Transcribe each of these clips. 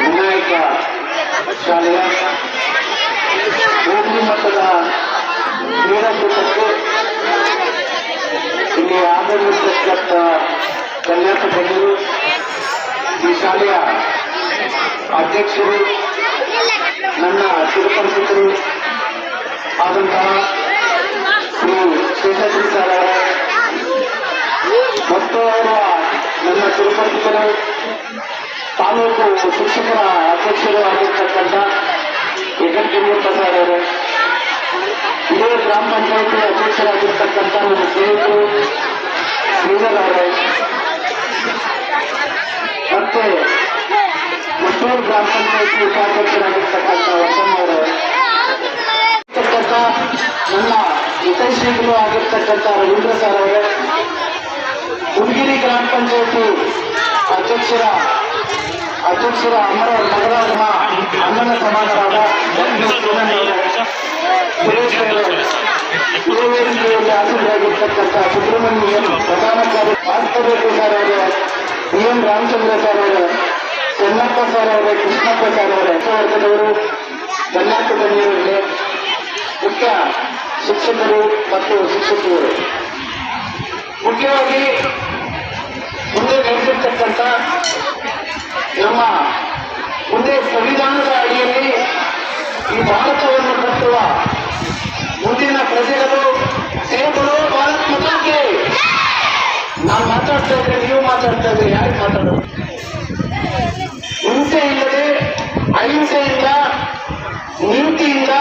ವಿನಾಯಕ ಶಾಲೆಯ ಹೋಬಳಿ ಮಟ್ಟದ ಕ್ರೀಡಾಕೂಟಕ್ಕೆ ಇಲ್ಲಿ ಆಗಮಿಸಿರ್ತಕ್ಕಂಥ ಕನ್ಯಾಸ ಗಣ್ಯರು ಈ ಶಾಲೆಯ ಅಧ್ಯಕ್ಷರು, ನನ್ನ ತಿರುಪರಿಸಿದರು ಆದಂತಹ ಶ್ರೀ ಶೇಷಾದ್ರಿ ಮತ್ತು ನನ್ನ ತಿರುಪರಿಸಿದರು ತಾಲೂಕು ಶಿಕ್ಷಕರ ಅಧ್ಯಕ್ಷರು ಆಗಿರ್ತಕ್ಕಂಥ ವೆಂಕಟಗಿರಿಯಪ್ಪ ಪ್ರಸಾದ್ ಅವರು. ಇದೇ ಗ್ರಾಮ ಪಂಚಾಯತಿ ಅಧ್ಯಕ್ಷರಾಗಿರ್ತಕ್ಕಂಥ ನಮ್ಮ ಸ್ನೇಹಿತರು ಶ್ರೀಧರ್ ಅವರೇ. ಮತ್ತೆ ಮತ್ತೂರು ಗ್ರಾಮ ಪಂಚಾಯತಿ ಉಪಾಧ್ಯಕ್ಷರಾಗಿರ್ತಕ್ಕಂಥ ಇರ್ತಕ್ಕಂಥ ನನ್ನ ಹಿತೈಷಿಗಳು ಆಗಿರ್ತಕ್ಕಂಥ ರವೀಂದ್ರ ಸರ್ ಅವರೇ. ಹುಡುಗಿರಿ ಗ್ರಾಮ ಪಂಚಾಯತಿ ಅಧ್ಯಕ್ಷರ ಅಧ್ಯಕ್ಷರ ಅಮರ ನಗರ ಅಮ್ಮನ ಸಮಾನರಾದ ಆಸಕ್ತರಾಗಿರ್ತಕ್ಕಂಥ ಸುಬ್ರಹ್ಮಣ್ಯ ಪ್ರಧಾನ ಕಾರ್ಯ ಭಾಸ್ಕರ್ ಸರ್ ಅವರೇ ಬಿ ಎಂ ರಾಮಚಂದ್ರ ಸರ್ ಅವರೇ, ಚೆನ್ನಪ್ಪ ಸರ್ ಅವರೇ, ಕೃಷ್ಣಪ್ಪ ಸರ್ ಅವರೇ ವರ್ಗದವರು ಬನ್ನಿಯವರಿಗೆ ಮುಖ್ಯ ಶಿಕ್ಷಕರು ಮತ್ತು ಶಿಕ್ಷಕಿಯರು ಮುಖ್ಯವಾಗಿ ಮುಂದೆ ನಡೆಸಿರ್ತಕ್ಕಂಥ ನಮ್ಮ ಮುಂದೆ ಸಂವಿಧಾನದ ಅಡಿಯಲ್ಲಿ ಈ ಭಾರತವನ್ನು ಕಟ್ಟುವ ಮುಂದಿನ ಪ್ರಜೆಗಳು ಸೇಬಲು ಭಾರತ್ ಮತಕ್ಕೆ. ನಾನು ಮಾತಾಡ್ತಾ ಇದ್ರೆ ನೀವು ಮಾತಾಡ್ತಾ ಇದ್ರೆ ಯಾರು ಮಾತಾಡೋದು? ಹಿಂಸೆ ಇಲ್ಲದೆ ಅಹಿಂಸೆಯಿಂದ ನೀತಿಯಿಂದ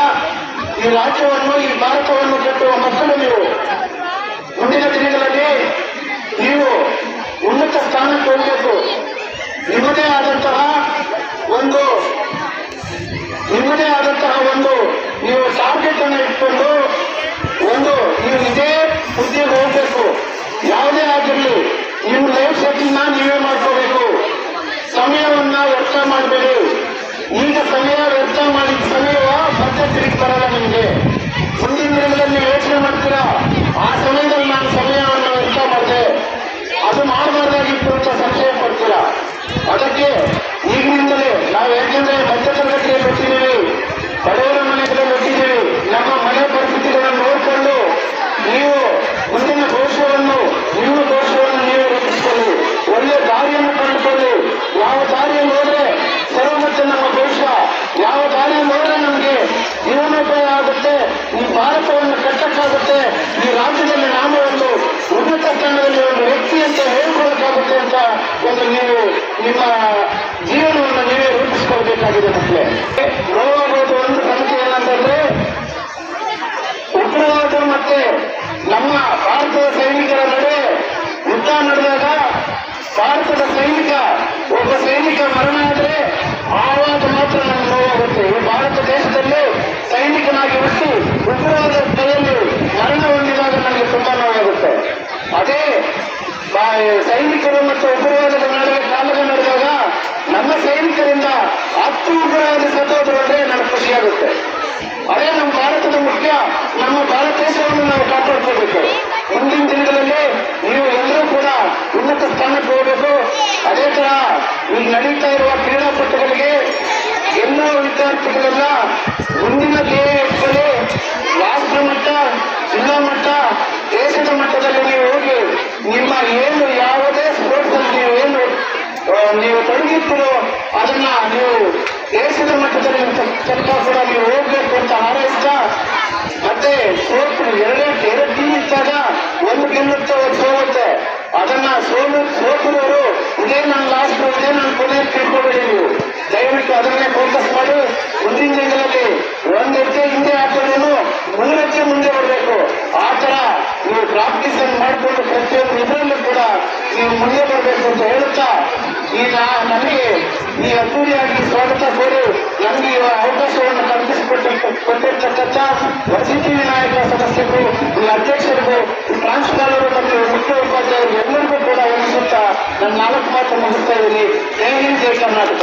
ಈ ರಾಜ್ಯವನ್ನು, ಈ ಭಾರತವನ್ನು ಕಟ್ಟುವ ಮಕ್ಕಳು ನೀವು. ಮುಂದಿನ ದಿನಗಳಲ್ಲಿ ನಿಮ್ಮ ಲೈಫ್ ಸೆಟ್ಟಿಂಗ್ ನೀವೇ ಮಾಡ್ಕೋಬೇಕು. ಸಮಯವನ್ನ ವ್ಯರ್ಥ ಮಾಡಬೇಡಿ. ಈಗ ಸಮಯ ವ್ಯರ್ಥ ಮಾಡಿದ ಸಮಯವ ಮತ್ತೆ ತಿರುಗಿ ಬರಲ್ಲ ನಿಮಗೆ. ಮುಂದಿನ ದಿನಗಳಲ್ಲಿ ಯೋಚನೆ ಮಾಡ್ತೀರಾ? ಈ ರಾಜ್ಯದಲ್ಲಿ ನಾನು ಒಂದು ಉನ್ನತ ಸ್ಥಾನದಲ್ಲಿ ಒಂದು ವ್ಯಕ್ತಿ ಅಂತ ಹೇಳ್ಕೊಳ್ಳೋಕ್ಕಾಗುತ್ತೆ ಅಂತ ಒಂದು ನೀವು ನಿಮ್ಮ ಜೀವನವನ್ನು ನೀವೇ ರೂಪಿಸ್ಕೊಳ್ಬೇಕಾಗಿದೆ ಮಕ್ಕಳೇ. ನೋಡಬಹುದು ಒಂದು ಸಂಖ್ಯೆ ಏನಂತಂದ್ರೆ, ಉಗ್ರವಾದ ಮತ್ತೆ ನಮ್ಮ ಭಾರತದ ಸೈನಿಕರ ನಡುವೆ ಯುದ್ಧ ನಡೆದಾಗ ಭಾರತದ ಸೈನಿಕ ಸೈನಿಕರು ಮತ್ತು ಉಗ್ರವಾದದ ನಡುವೆ ಕಾಲದ ನಡೆದಾಗ ನಮ್ಮ ಸೈನಿಕರಿಂದ ಹತ್ತು ಉಗ್ರವಾದ ಸತ್ತೋದ್ರು ಅಂದ್ರೆ ನನಗೆ ಖುಷಿಯಾಗುತ್ತೆ ಅದೇ ನಮ್ಮ ಭಾರತದ ಮುಖ್ಯ, ನಮ್ಮ ಭಾರತ ದೇಶವನ್ನು ನಾವು ಕಾಪಾಡ್ಕೋಬೇಕು. ಮುಂದಿನ ದಿನಗಳಲ್ಲಿ ನೀವು ಎಲ್ಲರೂ ಕೂಡ ಉನ್ನತ ಸ್ಥಾನಕ್ಕೆ ಹೋಗಬೇಕು. ಅದೇ ತರ ಈಗ ನಡೀತಾ ಇರುವ ಕ್ರೀಡಾಪಟುಗಳಿಗೆ ಎಲ್ಲ ವಿದ್ಯಾರ್ಥಿಗಳೆಲ್ಲ ನೀವು ಹೋಗ್ಬೇಕು ಅಂತ ಹಾರೈಸಿದ. ಮತ್ತೆ ಸೋತು ಎರಡೇ, ಎರಡು ಟೀಮ್ ಇದ್ದಾಗ ಒಂದು ಗೆಲ್ಲುತ್ತೆ, ಒಂದು ಸೋಲುತ್ತೆ. ಅದನ್ನ ಸೋಲು ಸೋತಿರೋರು ಇದೇ ನನ್ನ ಲಾಸ್ಟ್ ಇದೇ ನನ್ನ ಕೊನೆ ತಿಳ್ಕೊಬೇಡಿ ನೀವು. ದಯವಿಟ್ಟು ಅದನ್ನೇ ಫೋಕಸ್ ಮಾಡಿ. ಮುಂದಿನ ದಿನಗಳಲ್ಲಿ ಒಂದು ಈಗ ನನಗೆ ಈ ಅದ್ದೂರಿಯಾಗಿ ಸ್ವಾಗತ ಕೋರಿ ನನಗೆ ಈ ಅವಕಾಶವನ್ನು ಕಲ್ಪಿಸಿಕೊಟ್ಟ ಕೊಟ್ಟಿರ್ತಕ್ಕಂಥ ವಸತಿ ವಿನಾಯಕ ಸದಸ್ಯರು, ಈ ಅಧ್ಯಕ್ಷರಿಗೂ, ಈ ಪ್ರಾಂಶುಪಾಲರು ಮತ್ತು ಮುಖ್ಯ ಉಪಾಧ್ಯಾಯರು ಎಲ್ಲರಿಗೂ ಕೂಡ ವಂದಿಸುತ್ತಾ ನನ್ನ ನಾಲ್ಕು ಮಾತು ಮುಗಿಸ್ತಾ ಇದ್ದೀನಿ. ಜೈ ಹಿಂದ್, ಜೈ ಕರ್ನಾಟಕ